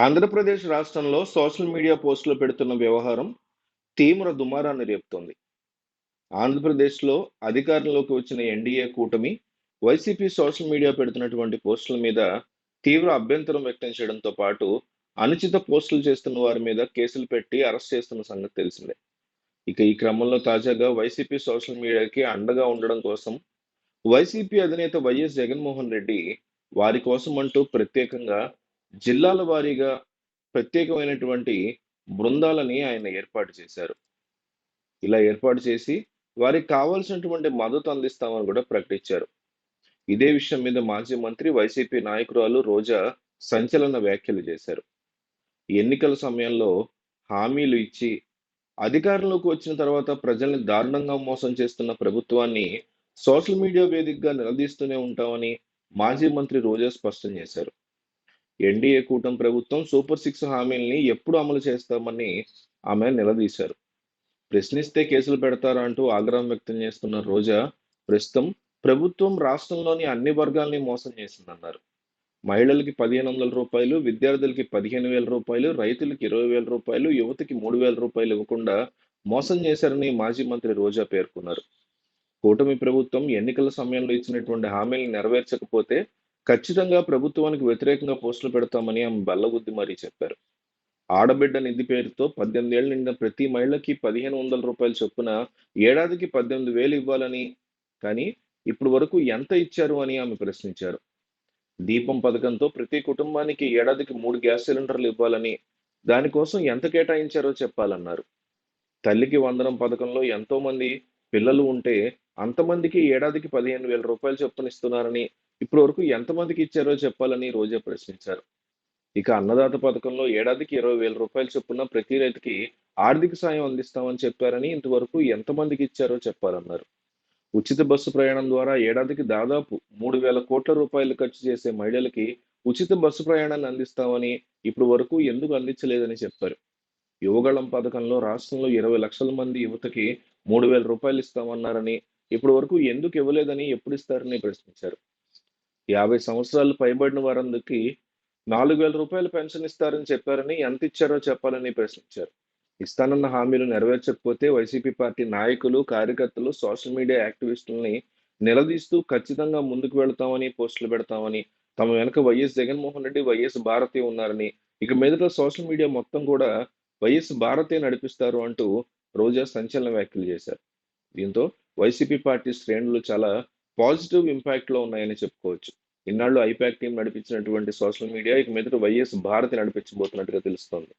ఆంధ్రప్రదేశ్ రాష్ట్రంలో social media పోస్టులు పెడుతున్న వ్యవహారం తీవ్ర దుమారాన్ని రేపుతోంది. ఆంధ్రప్రదేశ్లో అధికారంలోకి వచ్చిన ఎన్డీఏ కూటమి వైసీపీ సోషల్ మీడియా పెడుతున్నటువంటి పోస్టుల మీద తీవ్ర అభ్యంతరం వ్యక్తం చేయడంతో పాటు అనుచిత పోస్టులు చేస్తున్న వారి మీద కేసులు పెట్టి అరెస్ట్ చేస్తున్న సంగతి తెలిసిందే. ఇక ఈ క్రమంలో తాజాగా వైసీపీ సోషల్ మీడియాకి అండగా ఉండడం కోసం వైసీపీ అధినేత వైఎస్ జగన్మోహన్ రెడ్డి వారి కోసం అంటూ ప్రత్యేకంగా జిల్లాల వారీగా ప్రత్యేకమైనటువంటి బృందాలని ఆయన ఏర్పాటు చేశారు. ఇలా ఏర్పాటు చేసి వారికి కావాల్సినటువంటి మద్దతు అందిస్తామని కూడా ప్రకటించారు. ఇదే విషయం మీద మాజీ మంత్రి వైసీపీ నాయకురాలు రోజా సంచలన వ్యాఖ్యలు చేశారు. ఎన్నికల సమయంలో హామీలు ఇచ్చి అధికారంలోకి వచ్చిన తర్వాత ప్రజల్ని దారుణంగా మోసం చేస్తున్న ప్రభుత్వాన్ని సోషల్ మీడియా వేదికగా నిలదీస్తూనే ఉంటామని మాజీ మంత్రి రోజా స్పష్టం చేశారు. ఎన్డీఏ కూటమి ప్రభుత్వం సూపర్ సిక్స్ హామీల్ని ఎప్పుడు అమలు చేస్తామని ఆమె నిలదీశారు. ప్రశ్నిస్తే కేసులు పెడతారా అంటూ ఆగ్రహం వ్యక్తం చేస్తున్న రోజా ప్రస్తుతం ప్రభుత్వం రాష్ట్రంలోని అన్ని వర్గాల్ని మోసం చేసిందన్నారు. మహిళలకి పదిహేను వందల రూపాయలు విద్యార్థులకి పదిహేను వేల రూపాయలు రైతులకి ఇరవై వేల రూపాయలు యువతకి మూడు వేల రూపాయలు ఇవ్వకుండా మోసం చేశారని మాజీ మంత్రి రోజా పేర్కొన్నారు. కూటమి ప్రభుత్వం ఎన్నికల సమయంలో ఇచ్చినటువంటి హామీలను నెరవేర్చకపోతే ఖచ్చితంగా ప్రభుత్వానికి వ్యతిరేకంగా పోస్టులు పెడతామని ఆమె బల్లగుద్ది మరీ చెప్పారు. ఆడబిడ్డ నిధి పేరుతో పద్దెనిమిది ఏళ్ళు నిండిన ప్రతి మహిళకి పదిహేను వందల రూపాయల చొప్పున ఏడాదికి పద్దెనిమిది వేలు ఇవ్వాలని కానీ ఇప్పుడు వరకు ఎంత ఇచ్చారు అని ఆమె ప్రశ్నించారు. దీపం పథకంతో ప్రతి కుటుంబానికి ఏడాదికి మూడు గ్యాస్ సిలిండర్లు ఇవ్వాలని దానికోసం ఎంత కేటాయించారో చెప్పాలన్నారు. తల్లికి వందనం పథకంలో ఎంతోమంది పిల్లలు ఉంటే అంతమందికి ఏడాదికి పదిహేను వేల రూపాయలు చొప్పున ఇస్తున్నారని ఇప్పటి వరకు ఎంతమందికి ఇచ్చారో చెప్పాలని రోజా ప్రశ్నించారు. ఇక అన్నదాత పథకంలో ఏడాదికి ఇరవై వేల రూపాయలు చొప్పున ప్రతి రైతుకి ఆర్థిక సాయం అందిస్తామని చెప్పారని ఇంతవరకు ఎంతమందికి ఇచ్చారో చెప్పాలన్నారు. ఉచిత బస్సు ప్రయాణం ద్వారా ఏడాదికి దాదాపు మూడు వేల కోట్ల రూపాయలు ఖర్చు చేసే మహిళలకి ఉచిత బస్సు ప్రయాణాన్ని అందిస్తామని ఇప్పుడు వరకు ఎందుకు అందించలేదని చెప్పారు. యువగళం పథకంలో రాష్ట్రంలో ఇరవై లక్షల మంది యువతకి మూడు వేల రూపాయలు ఇస్తామన్నారని ఇప్పటి వరకు ఎందుకు ఇవ్వలేదని ఎప్పుడు ఇస్తారని ప్రశ్నించారు. యాభై సంవత్సరాలు పైబడిన వారందరికీ నాలుగు వేల రూపాయలు పెన్షన్ ఇస్తారని చెప్పారని ఎంత ఇచ్చారో చెప్పాలని ప్రశ్నించారు. ఇస్తానన్న హామీలు నెరవేర్చకపోతే వైసీపీ పార్టీ నాయకులు కార్యకర్తలు సోషల్ మీడియా యాక్టివిస్టులని నిలదీస్తూ ఖచ్చితంగా ముందుకు వెళతామని పోస్టులు పెడతామని తమ వెనుక వైఎస్ జగన్మోహన్ రెడ్డి వైఎస్ భారతి ఉన్నారని ఇక మీదట సోషల్ మీడియా మొత్తం కూడా వైఎస్ భారతే నడిపిస్తారు అంటూ రోజా సంచలన వ్యాఖ్యలు చేశారు. దీంతో వైసీపీ పార్టీ శ్రేణులు చాలా పాజిటివ్ ఇంపాక్ట్లో ఉన్నాయని చెప్పుకోవచ్చు. ఇన్నాళ్ళు ఐపాక్ టీం నడిపించినటువంటి సోషల్ మీడియా ఇక మీదట వైఎస్ భారతి నడిపించబోతున్నట్టుగా తెలుస్తోంది.